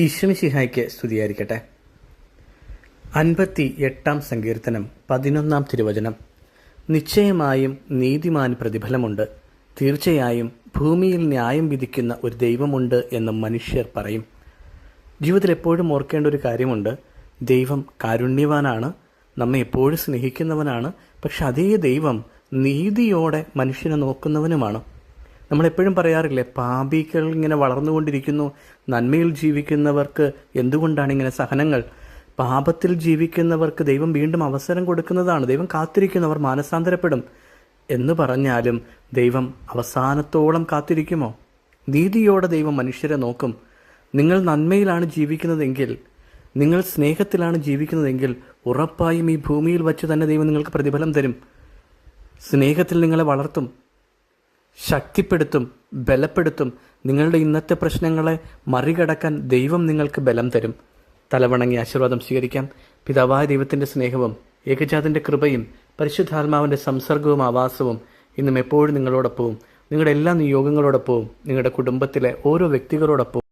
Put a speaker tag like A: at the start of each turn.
A: ഈശ്വമിശിഹായ്ക്ക് സ്തുതിയായിരിക്കട്ടെ. അൻപത്തി എട്ടാം സങ്കീർത്തനം പതിനൊന്നാം തിരുവചനം. നിശ്ചയമായും നീതിമാൻ പ്രതിഫലമുണ്ട്. തീർച്ചയായും ഭൂമിയിൽ ന്യായം വിധിക്കുന്ന ഒരു ദൈവമുണ്ട് എന്ന് മനുഷ്യർ പറയും. ജീവിതത്തിൽ എപ്പോഴും ഓർക്കേണ്ട ഒരു കാര്യമുണ്ട്. ദൈവം കാരുണ്യവാനാണ്. നമ്മെ എപ്പോഴും സ്നേഹിക്കുന്നവനാണ്. പക്ഷെ അതേ ദൈവം നീതിയോടെ മനുഷ്യനെ നോക്കുന്നവനുമാണ്. നമ്മളെപ്പോഴും പറയാറില്ലേ പാപികൾ ഇങ്ങനെ വളർന്നുകൊണ്ടിരിക്കുന്നു നന്മയിൽ ജീവിക്കുന്നവർക്ക് എന്തുകൊണ്ടാണ് ഇങ്ങനെ സഹനങ്ങൾ? പാപത്തിൽ ജീവിക്കുന്നവർക്ക് ദൈവം വീണ്ടും അവസരം കൊടുക്കുന്നതാണ് ദൈവം കാത്തിരിക്കുന്നവർ മാനസാന്തരപ്പെടും. എന്ന് പറഞ്ഞാലും ദൈവം അവസാനത്തോളം കാത്തിരിക്കുമോ? നീതിയോടെ ദൈവം മനുഷ്യരെ നോക്കും. നിങ്ങൾ നന്മയിലാണ് ജീവിക്കുന്നതെങ്കിൽ നിങ്ങൾ സ്നേഹത്തിലാണ് ജീവിക്കുന്നതെങ്കിൽ ഉറപ്പായും ഈ ഭൂമിയിൽ വച്ച് തന്നെ ദൈവം നിങ്ങൾക്ക് പ്രതിഫലം തരും. സ്നേഹത്തിൽ നിങ്ങളെ വളർത്തും. ശക്തിപ്പെടുത്തും ബലപ്പെടുത്തും. നിങ്ങളുടെ ഇന്നത്തെ പ്രശ്നങ്ങളെ മറികടക്കാൻ ദൈവം നിങ്ങൾക്ക് ബലം തരും. തലവണങ്ങി ആശീർവാദം സ്വീകരിക്കാം. പിതാവായ ദൈവത്തിന്റെ സ്നേഹവും ഏകജാതിന്റെ കൃപയും പരിശുദ്ധാത്മാവിന്റെ സംസർഗവും ആവാസവും ഇന്നും എപ്പോഴും നിങ്ങളോടൊപ്പവും. നിങ്ങളുടെ എല്ലാ നിയോഗങ്ങളോടൊപ്പവും. നിങ്ങളുടെ കുടുംബത്തിലെ ഓരോ വ്യക്തികളോടൊപ്പവും.